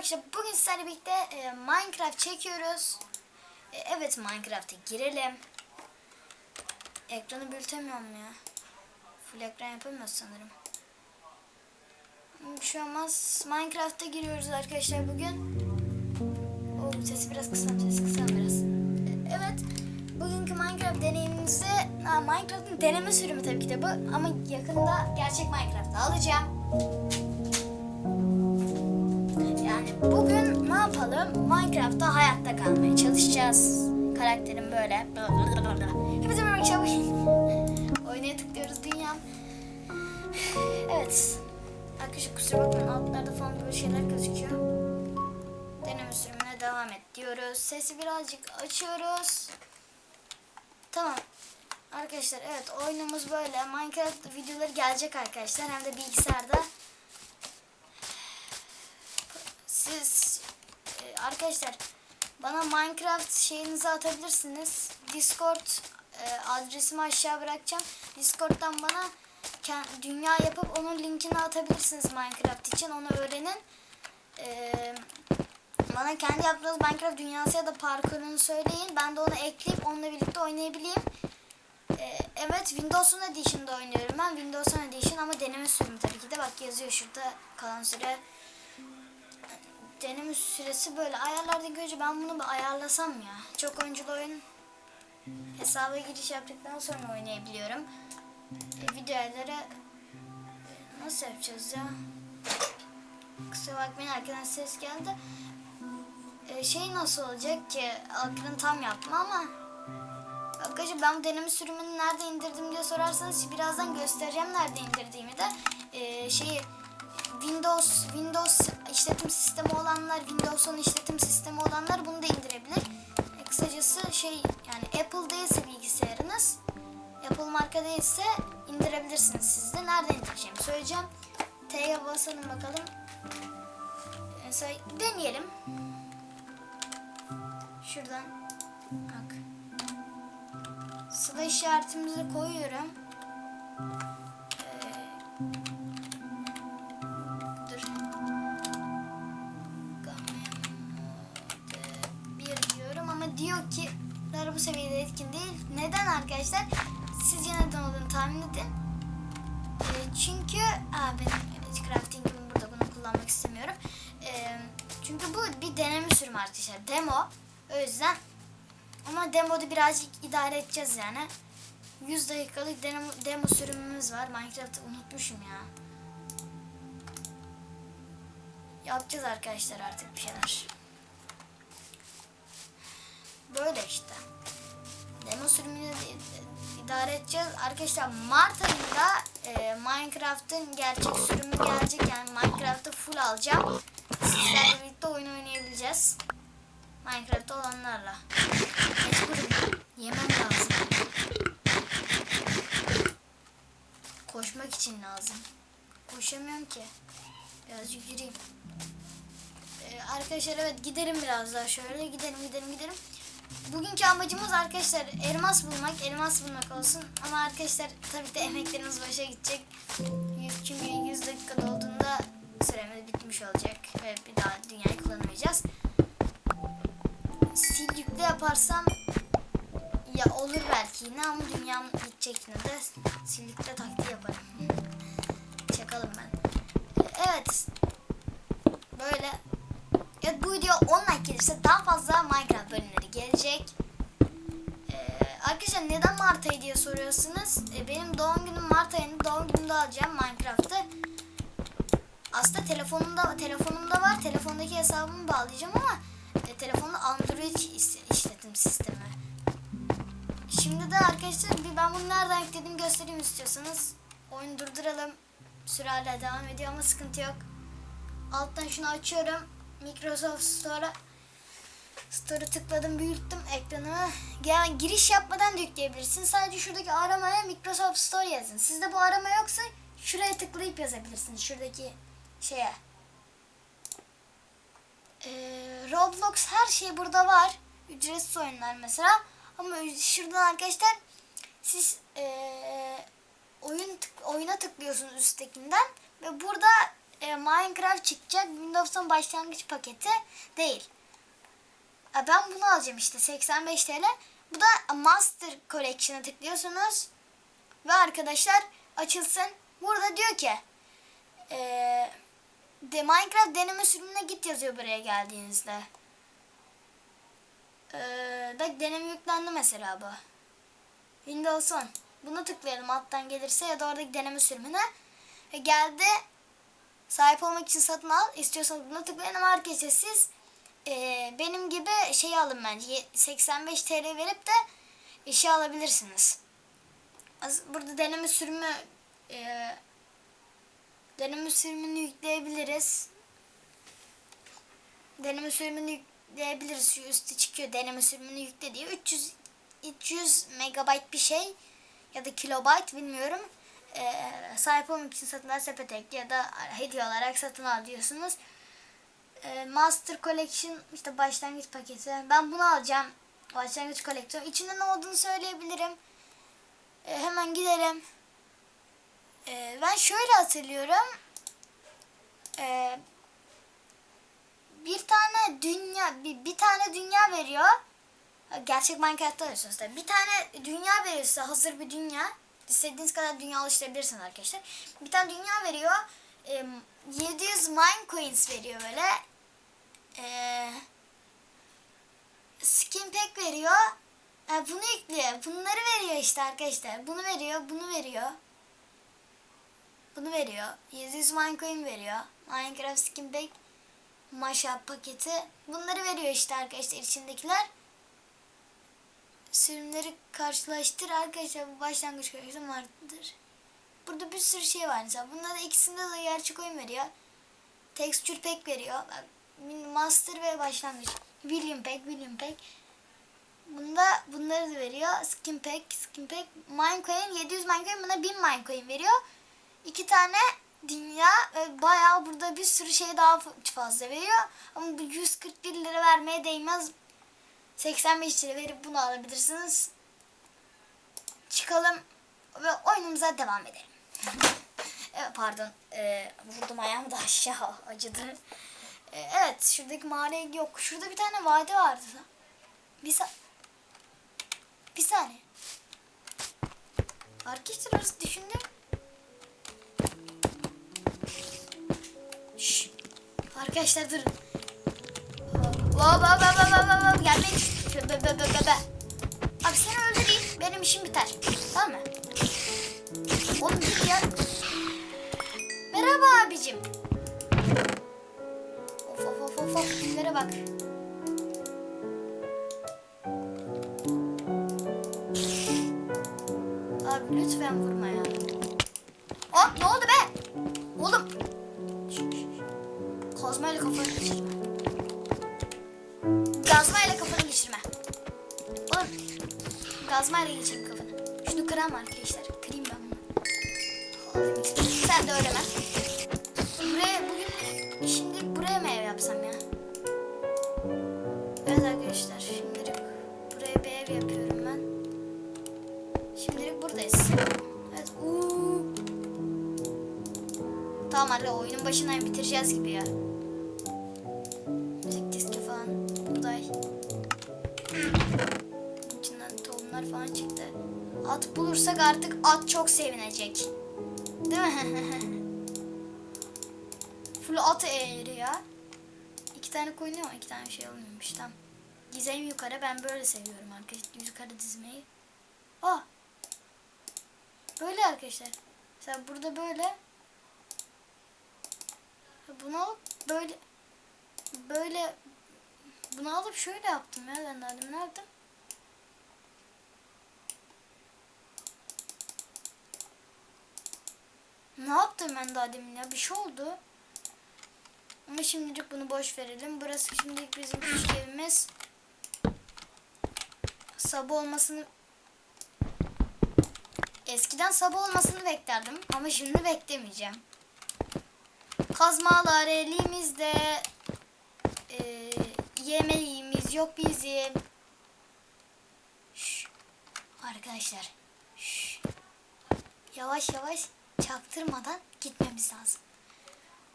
arkadaşlar bugün sizlerle birlikte e, Minecraft çekiyoruz. E, evet Minecraft'a girelim. Ekranı büyütemiyorum ya. Full ekran yapamıyoruz sanırım. Bir şey olmaz. Minecraft'a giriyoruz arkadaşlar bugün. O sesi biraz kısam, sesi kısam biraz. E, evet. Bugünkü Minecraft deneyimimizi Minecraft'ın deneme sürümü tabii ki de bu ama yakında gerçek Minecraft'ı alacağım. Bugün ne yapalım? Minecraft'ta hayatta kalmaya çalışacağız. Karakterim böyle. Hepinize merhaba arkadaşlar. Oynaya tıklıyoruz dünyam. Evet. Arkadaşlar kusura bakmayın altlarda falan böyle şeyler gözüküyor. Deneme sürümüne devam et diyoruz. Sesi birazcık açıyoruz. Tamam. Arkadaşlar evet oyunumuz böyle. Minecraft videoları gelecek arkadaşlar. Hem de bilgisayarda. Siz e, arkadaşlar bana Minecraft şeyinizi atabilirsiniz. Discord e, adresimi aşağı bırakacağım. Discord'dan bana dünya yapıp onun linkini atabilirsiniz Minecraft için. Onu öğrenin. E, bana kendi yaptığınız Minecraft dünyası ya da parkurunu söyleyin. Ben de onu ekleyip onunla birlikte oynayabileyim. Evet Windows'un Edition'da oynuyorum ben. Windows'un Edition ama deneme sürümü tabii ki de. Bak yazıyor şurada kalan süre deneme süresi böyle ayarlarda görünce ben bunu bir ayarlasam ya. Çok oyunculu oyun hesaba giriş yaptıktan sonra oynayabiliyorum. E, videoları nasıl yapacağız ya? Kusura bakmayın arkadan ses geldi. E, şey nasıl olacak ki? Arkadan tam yapma ama Arkadaşlar ben bu deneme sürümünü nerede indirdim diye sorarsanız birazdan göstereceğim nerede indirdiğimi de. E, şeyi Windows Windows işletim sistemi olanlar, Windows'un işletim sistemi olanlar bunu da indirebilir. E, kısacası şey yani Apple değilse bilgisayarınız, Apple marka değilse indirebilirsiniz siz de. Nereden indireceğimi söyleyeceğim. T'ye basalım bakalım. Mesela deneyelim. Şuradan bak. Sıra işaretimizi koyuyorum. Arkadaşlar? Sizce neden olduğunu tahmin edin. Ee, çünkü aa, benim crafting'imi burada bunu kullanmak istemiyorum. Ee, çünkü bu bir deneme sürümü arkadaşlar. Demo. O yüzden ama demoda birazcık idare edeceğiz yani. 100 dakikalık demo, demo sürümümüz var. Minecraft'ı unutmuşum ya. Yapacağız arkadaşlar artık bir şeyler. Böyle işte. Demo sürümünü idare edeceğiz. Arkadaşlar Mart ayında e, Minecraft'ın gerçek sürümü gelecek. Yani Minecraft'ı full alacağım. Sizlerle birlikte oyun oynayabileceğiz. Minecraft olanlarla. Mecburum. Yemem lazım. Koşmak için lazım. Koşamıyorum ki. Birazcık yürüyeyim. Ee, arkadaşlar evet gidelim biraz daha şöyle. Gidelim gidelim gidelim. Bugünkü amacımız arkadaşlar elmas bulmak. Elmas bulmak olsun. Ama arkadaşlar tabii de emeklerimiz başa gidecek. Çünkü 100 dakika dolduğunda süremiz bitmiş olacak. Ve bir daha dünyayı kullanamayacağız. Sil yükle yaparsam ya olur belki yine ama dünyam gidecek yine de sil yükle taktiği yaparım. Çakalım ben. Evet. Böyle. Evet bu video 10 like gelirse daha fazla Minecraft bölümleri gelecek. Ee, arkadaşlar neden Mart ayı diye soruyorsunuz. Ee, benim doğum günüm Mart ayında doğum günümde alacağım Minecraft'ı. Aslında telefonumda telefonumda var. Telefondaki hesabımı bağlayacağım ama e, telefonda Android işletim sistemi. Şimdi de arkadaşlar bir ben bunu nereden yükledim göstereyim istiyorsanız. Oyunu durduralım. Süre hala devam ediyor ama sıkıntı yok. Alttan şunu açıyorum. Microsoft Store'a Store'u tıkladım, büyüttüm ekranımı. Yani giriş yapmadan da yükleyebilirsin. Sadece şuradaki aramaya Microsoft Store yazın. Sizde bu arama yoksa şuraya tıklayıp yazabilirsiniz. Şuradaki şeye. Ee, Roblox her şey burada var. Ücretsiz oyunlar mesela. Ama şuradan arkadaşlar siz ee, oyun tık- oyuna tıklıyorsunuz üsttekinden ve burada e, Minecraft çıkacak. Windows'un başlangıç paketi değil. E, ben bunu alacağım işte 85 TL. Bu da Master Collection'a tıklıyorsunuz. Ve arkadaşlar açılsın. Burada diyor ki e, de Minecraft deneme sürümüne git yazıyor buraya geldiğinizde. E, deneme yüklendi mesela bu. Windows 10. Bunu tıklayalım alttan gelirse ya da oradaki deneme sürümüne. Ve geldi. Sahip olmak için satın al. İstiyorsanız buna tıklayın ama arkadaşlar siz e, benim gibi şey alın bence. Ye- 85 TL verip de işe alabilirsiniz. Burada deneme sürümü e, deneme sürümünü yükleyebiliriz. Deneme sürümünü yükleyebiliriz. Şu üstü çıkıyor deneme sürümünü yükle diye. 300 300 megabayt bir şey ya da kilobayt bilmiyorum. Ee, sahip olmak için satın al sepete ekle ya da hediye olarak satın al diyorsunuz. Ee, Master Collection işte başlangıç paketi. Ben bunu alacağım. Başlangıç koleksiyon. İçinde ne olduğunu söyleyebilirim. Ee, hemen gidelim. Ee, ben şöyle hatırlıyorum. Ee, bir tane dünya bir, bir tane dünya veriyor. Gerçek Minecraft'ta arıyorsunuz tabii. Bir tane dünya veriyor size hazır bir dünya. İstediğiniz kadar dünya oluşturabilirsiniz arkadaşlar. Bir tane dünya veriyor. Ee, 700 mine coins veriyor böyle. Ee, skin pack veriyor. Ha, bunu yüklüyor. Bunları veriyor işte arkadaşlar. Bunu veriyor, bunu veriyor. Bunu veriyor. 700 mine coin veriyor. Minecraft skin pack mashup paketi. Bunları veriyor işte arkadaşlar içindekiler. Sürümleri karşılaştır arkadaşlar bu başlangıç koleksiyon vardır. Burada bir sürü şey var mesela. Bunda da ikisinde de gerçek oyun veriyor. Texture pack veriyor. Master ve başlangıç. William pack, William pack. Bunda bunları da veriyor. Skin pack, skin pack. Minecoin 700 minecoin buna 1000 minecoin veriyor. İki tane dünya ve bayağı burada bir sürü şey daha fazla veriyor. Ama bu 141 lira vermeye değmez. 85 lira verip bunu alabilirsiniz. Çıkalım ve oyunumuza devam edelim. evet, pardon. Ee, vurdum ayağımı da aşağı acıdı. Ee, evet şuradaki mağaraya yok. Şurada bir tane vadi vardı. Bir, sa bir saniye. Arkadaşlar düşündüm. Şşş. Arkadaşlar durun. Hop hop hop hop hop hop hop gelmeyin. Be be be be be. Abi seni öldüreyim. Benim işim biter. Tamam mı? Oğlum git ya. Merhaba abicim. Of of of of of. Bak. Abi lütfen vurma ya. Ne oldu be? Oğlum. Şş, şş. Oğlum. Gazmayla geçireyim kafanı. Şunu kıram arkadaşlar. Kırayım ben bunu. Sen de öyle ben. Buraya bugün şimdi buraya mı ev yapsam ya? Evet arkadaşlar şimdilik buraya bir ev yapıyorum ben. Şimdilik buradayız. Evet. Uuu. Tamam arkadaşlar oyunun başından bitireceğiz gibi ya. Tohumlar falan çıktı. At bulursak artık at çok sevinecek. Değil mi? Full at eğri ya. İki tane koyun ama iki tane şey alınıyormuş. Tamam. Dizeyim yukarı. Ben böyle seviyorum arkadaşlar. Yukarı dizmeyi. Ah. Böyle arkadaşlar. Mesela burada böyle. Bunu alıp böyle böyle bunu alıp şöyle yaptım ya ben daha ne yaptım? Ne yaptım ben daha demin ya? Bir şey oldu. Ama şimdilik bunu boş verelim. Burası şimdilik bizim küçük evimiz. Sabah olmasını eskiden sabah olmasını beklerdim ama şimdi beklemeyeceğim. Kazmalar elimizde. Ee, yemeğimiz yok bizim. Şş. Arkadaşlar. Şş. Yavaş yavaş çaktırmadan gitmemiz lazım.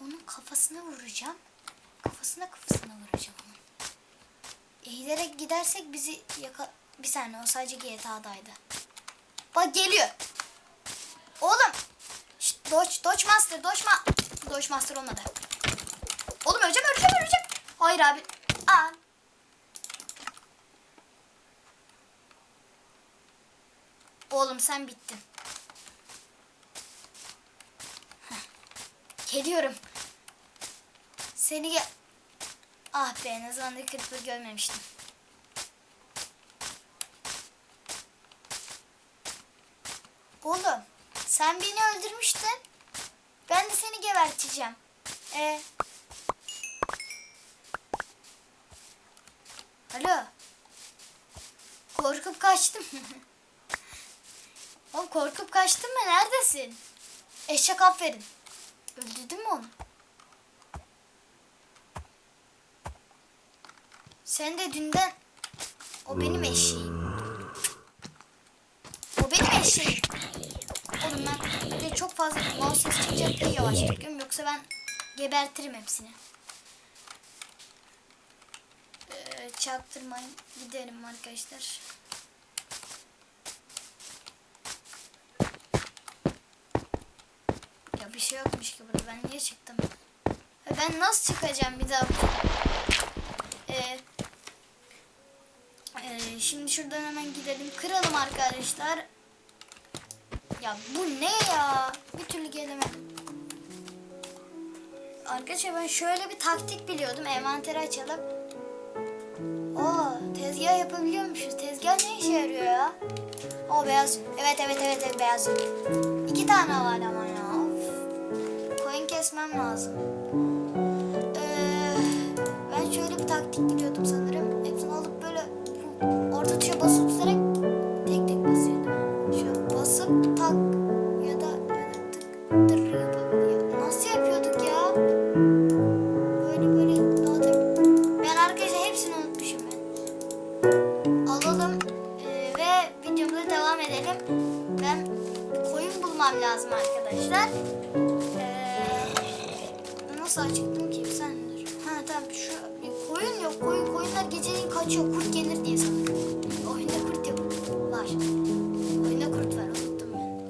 Onun kafasına vuracağım. Kafasına kafasına vuracağım onun. Eğilerek gidersek bizi yaka... Bir saniye o sadece GTA'daydı. Bak geliyor. Oğlum. Şşt, Dodge, Dodge Master, Dodge, ma Dodge Master olmadı. Oğlum öleceğim, öleceğim, öleceğim. Hayır abi. Aa. Oğlum sen bittin. Geliyorum. Seni gel... Ah be ne zamandır kırpır görmemiştim. Oğlum sen beni öldürmüştün. Ben de seni geberteceğim. E. Alo. Korkup kaçtım. Oğlum korkup kaçtın mı? Neredesin? Eşek aferin. Mü onu? Sen de dünden... O benim eşeğim. O benim eşeğim. Oğlum ben bir de çok fazla mouse ses çıkacak diye yavaş çekiyorum. Yoksa ben gebertirim hepsini. Ee, çaktırmayın. Gidelim arkadaşlar. Bir şey yokmuş ki burada. Ben niye çıktım? Ben nasıl çıkacağım bir daha? Ee, ee, şimdi şuradan hemen gidelim. Kıralım arkadaşlar. Ya bu ne ya? Bir türlü gelemedim. Arkadaşlar ben şöyle bir taktik biliyordum. Envanteri açalım. Oo, tezgah yapabiliyormuşuz. Tezgah ne işe yarıyor ya? O beyaz. Evet evet evet, evet beyaz. İki tane var ama kesmem lazım. Ee, ben şöyle bir taktik biliyordum sanırım. Hepsini alıp böyle orta tuşa basıp tutarak tek tek basıyordum. Şu basıp tak ya da da tık tır yapabiliyor. Nasıl yapıyorduk ya? Böyle böyle dağıtıp. Ben arkadaşlar hepsini unutmuşum ben. Alalım ee, ve videomuza devam edelim. Ben koyun bulmam lazım arkadaşlar. Nasıl açıktım ki? Sen dur. Ha tamam şu koyun yok. Koyun koyunlar geceleyin kaçıyor. Kurt gelir diye sanırım. Oyunda kurt yok. Var. Oyunda kurt var. Unuttum ben.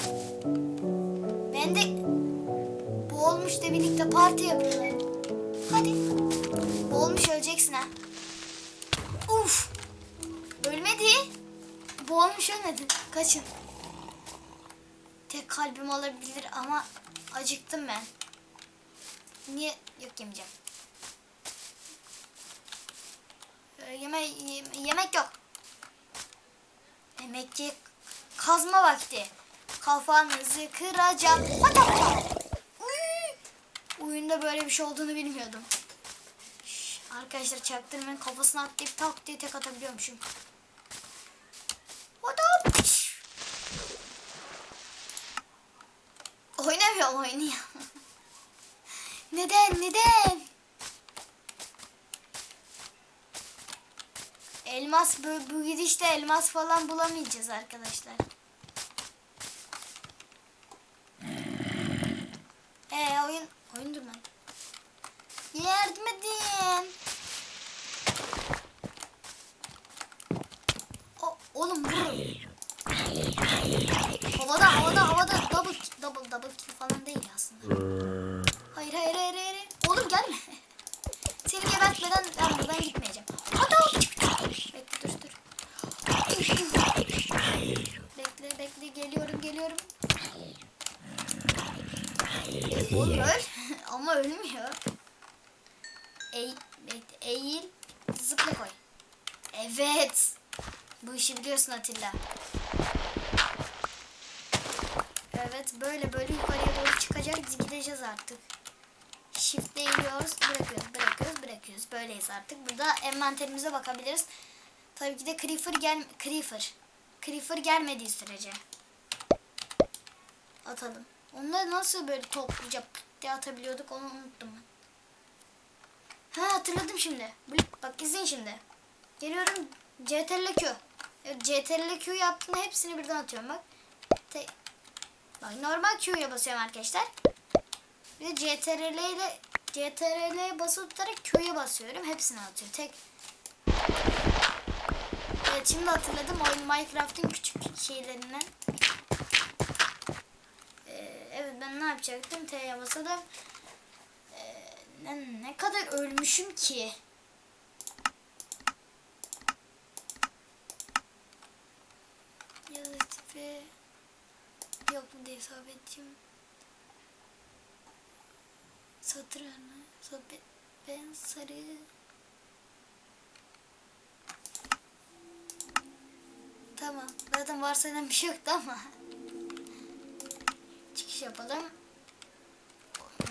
Ben de boğulmuşla birlikte parti yapıyorlar. Hadi. Boğulmuş öleceksin ha. Uf. Ölmedi. Boğulmuş ölmedi. Kaçın. Tek kalbim alabilir ama acıktım ben. Niye? Yok yemeyeceğim. Ee, yeme yem- yemek yok. Yemek ye kazma vakti. Kafanızı kıracağım. Oyunda böyle bir şey olduğunu bilmiyordum. Arkadaşlar çaktırmayın kafasına atlayıp tak diye tek atabiliyormuşum. Hadi. Oynamıyorum oynuyor. Neden neden? Elmas bu, bu gidişte elmas falan bulamayacağız arkadaşlar. Ee oyun oyun durma. Yardım edin. O, oğlum vurun. Havada havada havada double double double kill falan değil aslında. Hayır hayır hayır hayır. Oğlum gelme. Seni gebertmeden ben buradan gitmeyeceğim. Oğlum. Bekle dur dur. Bekle bekle geliyorum geliyorum. Oğlum öl. Ama ölmüyor. Eğil, bekle, eğil, zıpla koy. Evet. Bu işi biliyorsun Atilla. Evet böyle böyle yukarıya doğru çıkacağız gideceğiz artık. Shift'le eğiliyoruz bırakıyoruz bırakıyoruz bırakıyoruz. Böyleyiz artık. Burada envanterimize bakabiliriz. Tabii ki de Creeper gel Creeper. Creeper gelmediği sürece. Atalım. Onları nasıl böyle topluca pıt diye atabiliyorduk onu unuttum. Ha hatırladım şimdi. Bak izleyin şimdi. Geliyorum CTRL Q. CTRL Q yaptığımda hepsini birden atıyorum bak. Te bak normal Q'ya basıyorum arkadaşlar. Ve CTRL ile CTRL'ye basılı tutarak köye basıyorum. Hepsini atıyor. Tek Evet şimdi hatırladım oyun Minecraft'ın küçük şeylerinden. Ee, evet ben ne yapacaktım? T'ye basadım. Ee, ne, ne kadar ölmüşüm ki? Yazı tipi yok mu diye sabitçim. Sabit ben sarı. Tamam. Zaten varsayılan bir şey yoktu ama. Çıkış yapalım.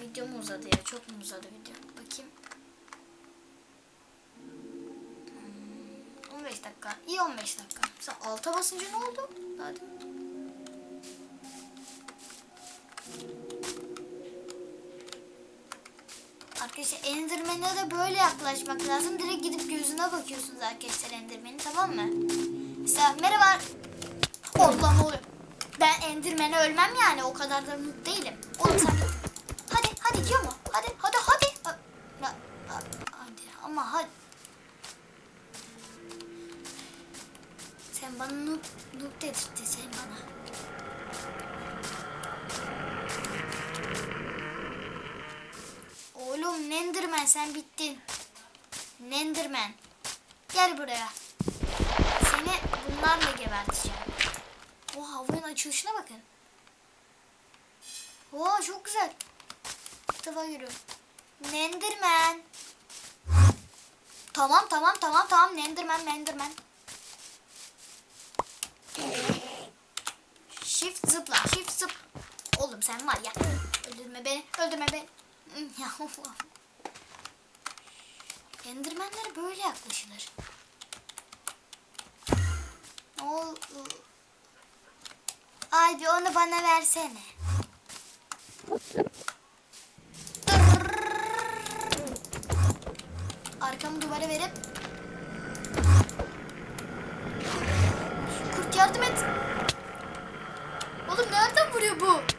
Video mu uzadı ya? Çok mu uzadı video? Bakayım. Hmm, 15 dakika. İyi 15 dakika. Sen alta basınca ne oldu? Hadi. Arkadaşlar Enderman'e de böyle yaklaşmak lazım. Direkt gidip gözüne bakıyorsunuz arkadaşlar Enderman'in tamam mı? Mesela merhaba. Allah ne oluyor? Ben Enderman'e ölmem yani o kadar da noob değilim. Oğlum sen Hadi hadi diyor mu? Hadi hadi hadi. Hadi ama hadi. Sen bana noob, noob dedirttin sen bana. Oğlum Nenderman sen bittin. Nenderman. Gel buraya. Seni bunlarla geberteceğim. Oha havayın açılışına bakın. Oha çok güzel. Defa görüyorum. Nenderman. Tamam tamam tamam tamam Nenderman Nenderman. Shift zıpla shift zıp. Oğlum sen var ya. Öldürme beni öldürme beni. Ya Allah. Endermenlere böyle yaklaşılır. Ay bir onu bana versene. Arkamı duvara verip Kurt yardım et. Oğlum nereden vuruyor bu?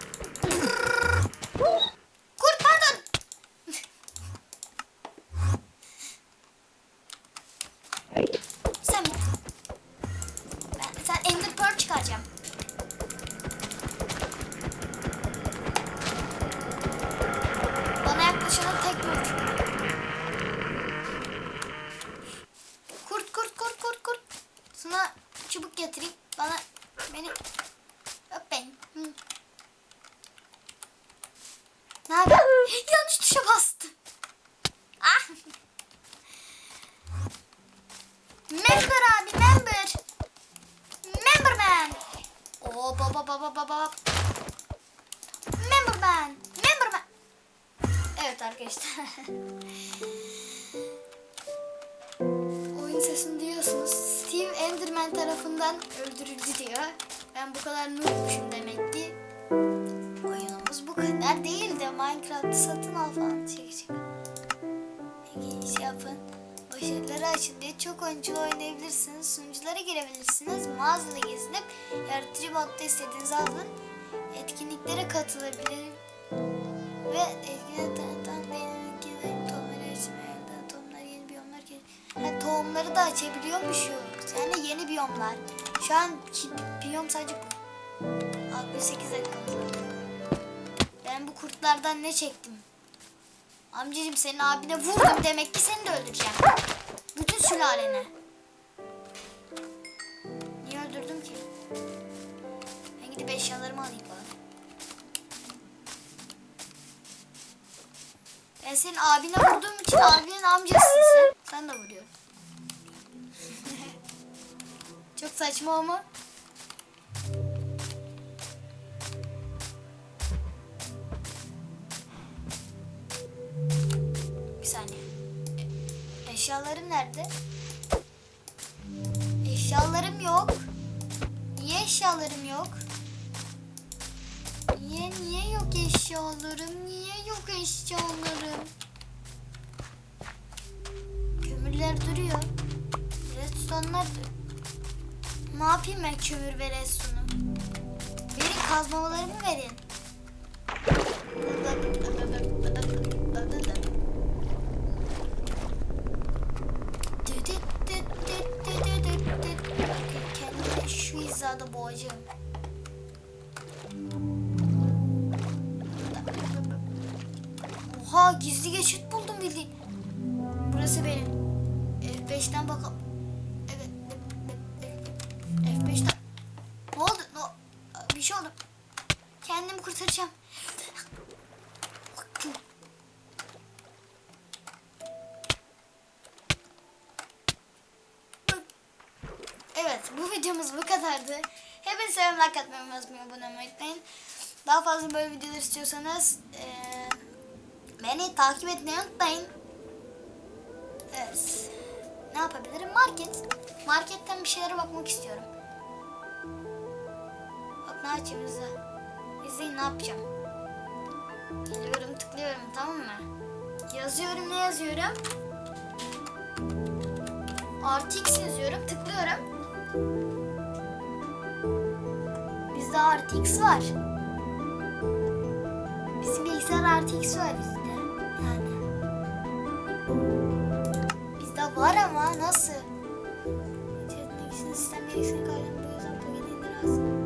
Bana yaklaşanın tek noobmuşum demek ki. Oyunumuz bu kadar değil de Minecraft'ı satın al falan. Şaka. Peki şey yapın. Başarıları açın diye çok oyunculu oynayabilirsiniz. Sunuculara girebilirsiniz. Mağazada gezinip yaratıcı modda istediğinizi alın. Etkinliklere katılabilir ve tanıtan benimki tohumları açmaya tohumlar yeni biyomlar gel- ha, tohumları da açabiliyormuşuz. Yani yeni biyomlar. Şu an biyom sadece. 68 dakikamız var. Ben bu kurtlardan ne çektim? Amcacım senin abine vurdum demek ki seni de öldüreceğim. Bütün sülalene. Niye öldürdüm ki? Ben gidip eşyalarımı alayım bari. Ben senin abine vurduğum için abinin amcasısın sen. Sen de vuruyorsun. Çok saçma ama. Dur- Ne yapayım ben kömür ve redstone'u? Verin kazmamalarımı verin. Kendimi şu hizada boğacağım. Oha gizli geçit Evet bu videomuz bu kadardı. Hepinize selam like atmayı unutmayın. Abone olmayı unutmayın. Daha fazla böyle videolar istiyorsanız eee, beni takip etmeyi unutmayın. Evet. Ne yapabilirim? Market. Marketten bir şeylere bakmak istiyorum. Bak ne açayım size. İzleyin ne yapacağım. Geliyorum tıklıyorum tamam mı? Yazıyorum ne yazıyorum? RTX yazıyorum tıklıyorum. Bizde RTX var. Bizim bilgisayar RTX var bizde. Yani. Bizde var ama nasıl? İçerisindeki sistem bilgisayarı kaynağı bu yüzden paket indir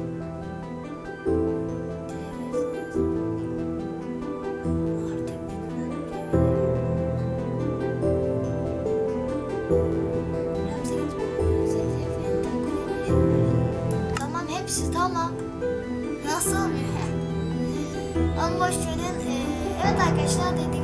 arkadaşlar dediğim